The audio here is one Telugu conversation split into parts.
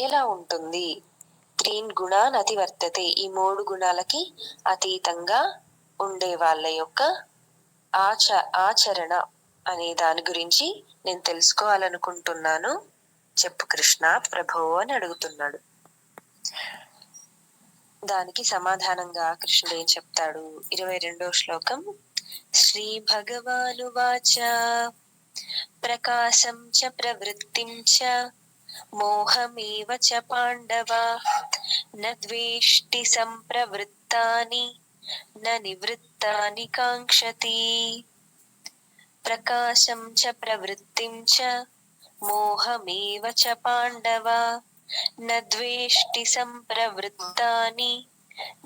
ఎలా ఉంటుంది? త్రీన్ గుణాన్ అతివర్తతే. ఈ మూడు గుణాలకి అతీతంగా ఉండే వాళ్ళ యొక్క ఆచ ఆచరణ అనే దాని గురించి నేను తెలుసుకోవాలనుకుంటున్నాను. చెప్పు కృష్ణ ప్రభో అని అడుగుతున్నాడు. దానికి సమాధానంగా కృష్ణుడు ఏం చెప్తాడు? ఇరవై రెండో శ్లోకం. శ్రీ భగవాను వాచ ప్రకాశం చ ప్రవృత్తిం చ మోహమేవ చ పాండవా? నద్వేష్టి సంప్రవృత్తాని న నివృత్తాని కాంక్షతి. ప్రకాశం చ ప్రవృత్తిం చ మోహమేవ చ పాండవా? నద్వేష్టి సంప్రవృత్తాని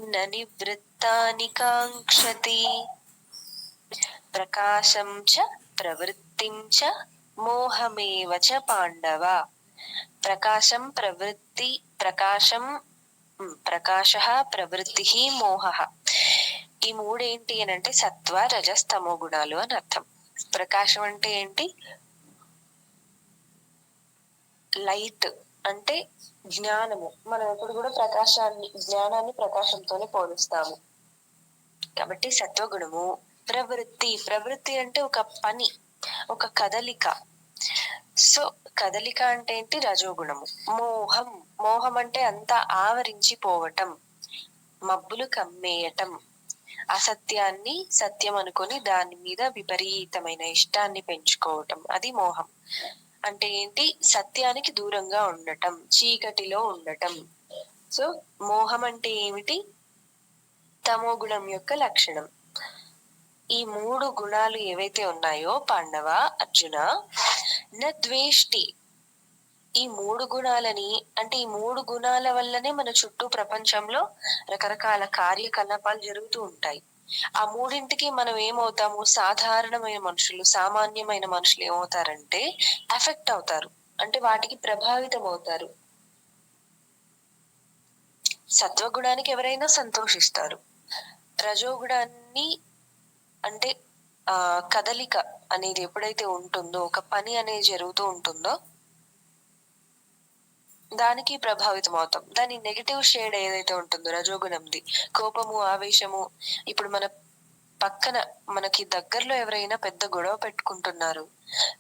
న నివృత్తాని కాంక్షతి. ప్రకాశం చ ప్రవృత్తిం చ మోహమేవ చ పాండవ? ప్రకాశం ప్రవృత్తి ప్రకాశం ప్రకాశ ప్రవృత్తి మోహ. ఈ మూడేంటి అని అంటే సత్వ రజస్తమో గుణాలు అని అర్థం. ప్రకాశం అంటే ఏంటి? లైట్ అంటే జ్ఞానము. మనం ఎప్పుడు కూడా ప్రకాశాన్ని జ్ఞానాన్ని ప్రకాశంతోనే పోలుస్తాము. కాబట్టి సత్వగుణము ప్రవృత్తి. ప్రవృత్తి అంటే ఒక పని ఒక కదలిక. సో కదలిక అంటే ఏంటి? రజోగుణము. మోహం. మోహం అంటే అంతా ఆవరించిపోవటం. మబ్బులు కమ్మేయటం. అసత్యాన్ని సత్యం అనుకొని దాని మీద విపరీతమైన ఇష్టాన్ని పెంచుకోవటం. అది మోహం. అంటే ఏంటి? సత్యానికి దూరంగా ఉండటం. చీకటిలో ఉండటం. సో మోహం అంటే ఏమిటి? తమో గుణం యొక్క లక్షణం. ఈ మూడు గుణాలు ఏవైతే ఉన్నాయో పాండవ అర్జున న ద్వేష్టి ఈ మూడు గుణాలని అంటే ఈ మూడు గుణాల వల్లనే మన చుట్టూ ప్రపంచంలో రకరకాల కార్యకలాపాలు జరుగుతూ ఉంటాయి. ఆ మూడింటికి మనం ఏమవుతాము? సాధారణమైన మనుషులు సామాన్యమైన మనుషులు ఏమవుతారంటే ఎఫెక్ట్ అవుతారు. అంటే వాటికి ప్రభావితం అవుతారు. సత్వగుణానికి ఎవరైనా సంతోషిస్తారు. రజోగుణాన్ని అంటే ఆ కదలిక అనేది ఎప్పుడైతే ఉంటుందో ఒక పని అనేది జరుగుతూ ఉంటుందో దానికి ప్రభావితం అవుతాం. దాని నెగిటివ్ షేడ్ ఏదైతే ఉంటుందో రజోగుణంది కోపము ఆవేశము ఇప్పుడు మన పక్కన మనకి దగ్గరలో ఎవరైనా పెద్ద గొడవ పెట్టుకుంటున్నారు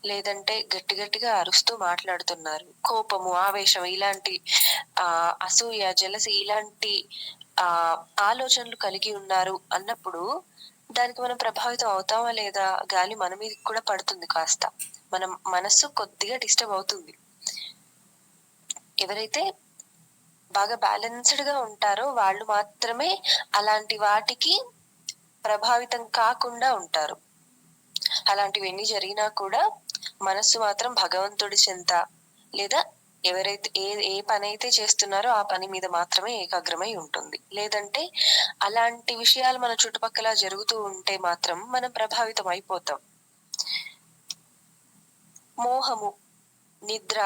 లేదంటే గట్టి గట్టిగా అరుస్తూ మాట్లాడుతున్నారు కోపము ఆవేశం ఇలాంటి ఆ అసూయ జలసి ఇలాంటి ఆ ఆలోచనలు కలిగి ఉన్నారు అన్నప్పుడు దానికి మనం ప్రభావితం అవుతామా లేదా గాలి మన మీద కూడా పడుతుంది కాస్త. మన మనస్సు కొద్దిగా డిస్టర్బ్ అవుతుంది. ఎవరైతే బాగా బ్యాలెన్స్డ్గా ఉంటారో వాళ్ళు మాత్రమే అలాంటి వాటికి ప్రభావితం కాకుండా ఉంటారు. అలాంటివి ఎన్ని జరిగినా కూడా మనస్సు మాత్రం భగవంతుడి చెంత లేదా ఎవరైతే ఏ ఏ పని అయితే చేస్తున్నారో ఆ పని మీద మాత్రమే ఏకాగ్రమై ఉంటుంది. లేదంటే అలాంటి విషయాలు మన చుట్టుపక్కల జరుగుతూ ఉంటే మాత్రం మనం ప్రభావితం అయిపోతాం. మోహము నిద్ర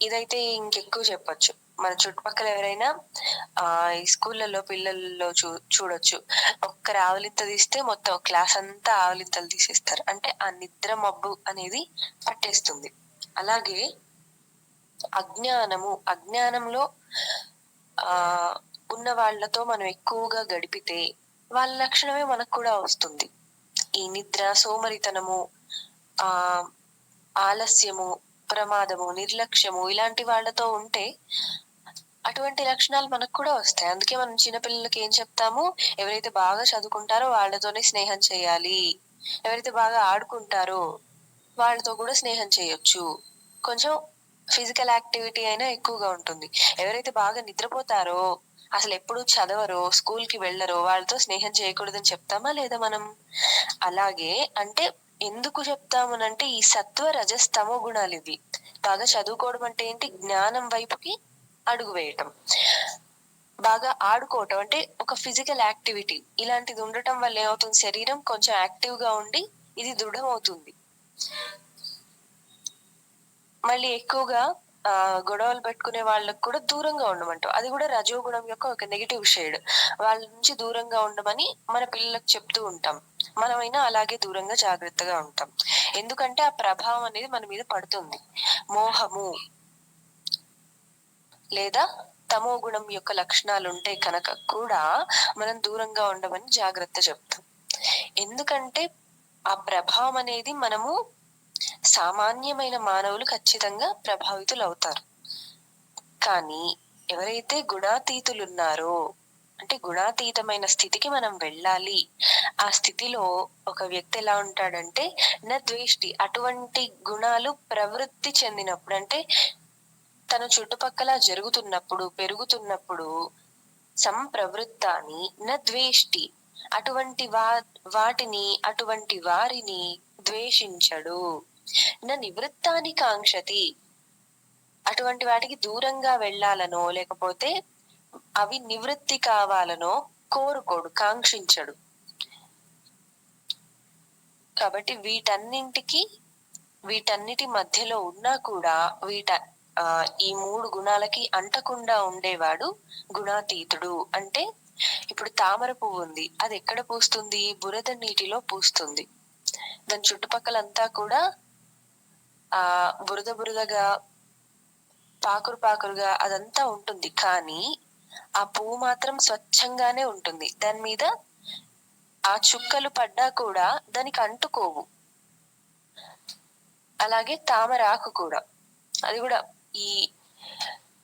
ఇదైతే ఇంకెక్కువ చెప్పొచ్చు. మన చుట్టుపక్కల ఎవరైనా ఆ ఈ స్కూళ్ళలో పిల్లల్లో చూ చూడొచ్చు. ఒక్కరు ఆవలింత తీస్తే మొత్తం క్లాస్ అంతా ఆవలింతలు తీసేస్తారు. అంటే ఆ నిద్ర మబ్బు అనేది పట్టేస్తుంది. అలాగే అజ్ఞానము అజ్ఞానంలో ఆ ఉన్న వాళ్ళతో మనం ఎక్కువగా గడిపితే వాళ్ళ లక్షణమే మనకు కూడా వస్తుంది. ఈ నిద్ర సోమరితనము ఆ ఆలస్యము ప్రమాదము నిర్లక్ష్యము ఇలాంటి వాళ్ళతో ఉంటే అటువంటి లక్షణాలు మనకు కూడా వస్తాయి. అందుకే మనం చిన్నపిల్లలకి ఏం చెప్తాము? ఎవరైతే బాగా చదువుకుంటారో వాళ్ళతోనే స్నేహం చేయాలి. ఎవరైతే బాగా ఆడుకుంటారో వాళ్ళతో కూడా స్నేహం చేయొచ్చు. కొంచెం ఫిజికల్ యాక్టివిటీ అయినా ఎక్కువగా ఉంటుంది. ఎవరైతే బాగా నిద్రపోతారో అసలు ఎప్పుడు చదవరో స్కూల్కి వెళ్ళరో వాళ్ళతో స్నేహం చేయకూడదని చెప్తామా లేదా మనం? అలాగే అంటే ఎందుకు చెప్తామనంటే ఈ సత్వ రజస్తమో గుణాలు ఇవి. బాగా చదువుకోవడం అంటే ఏంటి? జ్ఞానం వైపుకి అడుగు వేయటం. బాగా ఆడుకోవటం అంటే ఒక ఫిజికల్ యాక్టివిటీ. ఇలాంటిది ఉండటం వల్ల ఏమవుతుంది? శరీరం కొంచెం యాక్టివ్గా ఉండి ఇది దృఢమవుతుంది. మళ్ళీ ఎక్కువగా ఆ గొడవలు పెట్టుకునే వాళ్ళకు కూడా దూరంగా ఉండమంటాం అది కూడా రజోగుణం యొక్క ఒక నెగిటివ్ షేడ్ వాళ్ళ నుంచి దూరంగా ఉండమని మన పిల్లలకు చెప్తూ ఉంటాం. మనమైనా అలాగే దూరంగా జాగ్రత్తగా ఉంటాం. ఎందుకంటే ఆ ప్రభావం అనేది మన మీద పడుతుంది. మోహము లేదా తమో గుణం యొక్క లక్షణాలు ఉంటే కనుక కూడా మనం దూరంగా ఉండమని జాగ్రత్త చెప్తాం. ఎందుకంటే ఆ ప్రభావం అనేది మనము సామాన్యమైన మానవులు ఖచ్చితంగా ప్రభావితులు అవుతారు కానీ ఎవరైతే గుణాతీతులు ఉన్నారో అంటే గుణాతీతమైన స్థితికి మనం వెళ్ళాలి ఆ స్థితిలో ఒక వ్యక్తి ఎలా ఉంటాడంటే నా ద్వేష్టి అటువంటి గుణాలు ప్రవృత్తి చెందినప్పుడు అంటే తన చుట్టుపక్కల జరుగుతున్నప్పుడు పెరుగుతున్నప్పుడు సంప్రవృత్తాన్ని న ద్వేష్టి అటువంటి వా వాటిని అటువంటి వారిని ద్వేషించడు. నా నివృత్తాన్ని కాంక్షతి అటువంటి వాటికి దూరంగా వెళ్ళాలనో లేకపోతే అవి నివృత్తి కావాలనో కోరుకోడు కాంక్షించడు. కాబట్టి వీటన్నింటికి వీటన్నిటి మధ్యలో ఉన్నా కూడా వీట ఆ ఈ మూడు గుణాలకి అంటకుండా ఉండేవాడు గుణాతీతుడు. అంటే ఇప్పుడు తామర పువ్వు ఉంది అది ఎక్కడ పూస్తుంది? బురద నీటిలో పూస్తుంది. దాని చుట్టుపక్కలంతా కూడా ఆ బురద బురదగా పాకురు పాకురుగా అదంతా ఉంటుంది. కానీ ఆ పువ్వు మాత్రం స్వచ్ఛంగానే ఉంటుంది. దాని మీద ఆ చుక్కలు పడ్డా కూడా దానికి అంటుకోవు. అలాగే తామరాకు కూడా. అది కూడా ఈ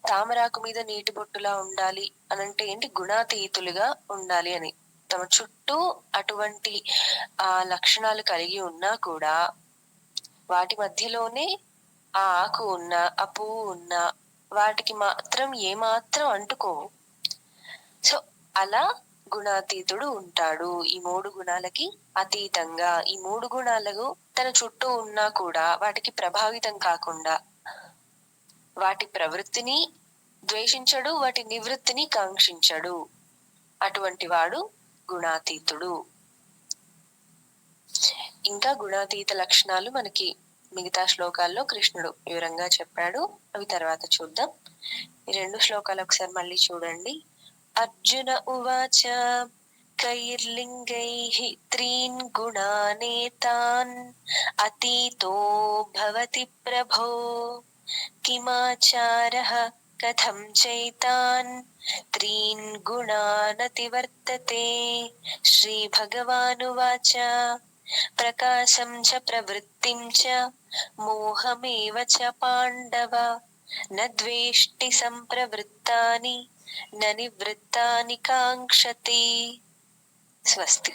తామరాకు మీద నీటి బొట్టులా ఉండాలి అని అంటే ఏంటి? గుణాతీతులుగా ఉండాలి అని. తమ చుట్టూ అటువంటి ఆ లక్షణాలు కలిగి ఉన్నా కూడా వాటి మధ్యలోనే ఆ ఆకు ఉన్న ఆ పువ్వు ఉన్న వాటికి మాత్రం ఏమాత్రం అంటుకోవు. సో అలా గుణాతీతుడు ఉంటాడు. ఈ మూడు గుణాలకి అతీతంగా ఈ మూడు గుణాలకు తన చుట్టూ ఉన్నా కూడా వాటికి ప్రభావితం కాకుండా వాటి ప్రవృత్తిని ద్వేషించడు వాటి నివృత్తిని కాంక్షించడు. అటువంటి వాడు గుణాతీతుడు. ఇంకా గుణాతీత లక్షణాలు మనకి మిగతా శ్లోకాల్లో కృష్ణుడు వివరంగా చెప్పాడు. అవి తర్వాత చూద్దాం. ఈ రెండు శ్లోకాలు ఒకసారి మళ్ళీ చూడండి. అర్జున ఉవాచ కైర్లింగైః త్రీన్ గుణానేతాన్ అతీతో భవతి ప్రభో కిమాచార కథం చైతాన్ త్రీన్ గుణానతివర్తతే శ్రీ భగవానువాచ ప్రకాశం చ ప్రవృత్తిం చ మోహమేవ చ పాండవ. నద్వేష్టి సంప్రవృత్తాని నివృత్తాని కాంక్షతి. స్వస్తి.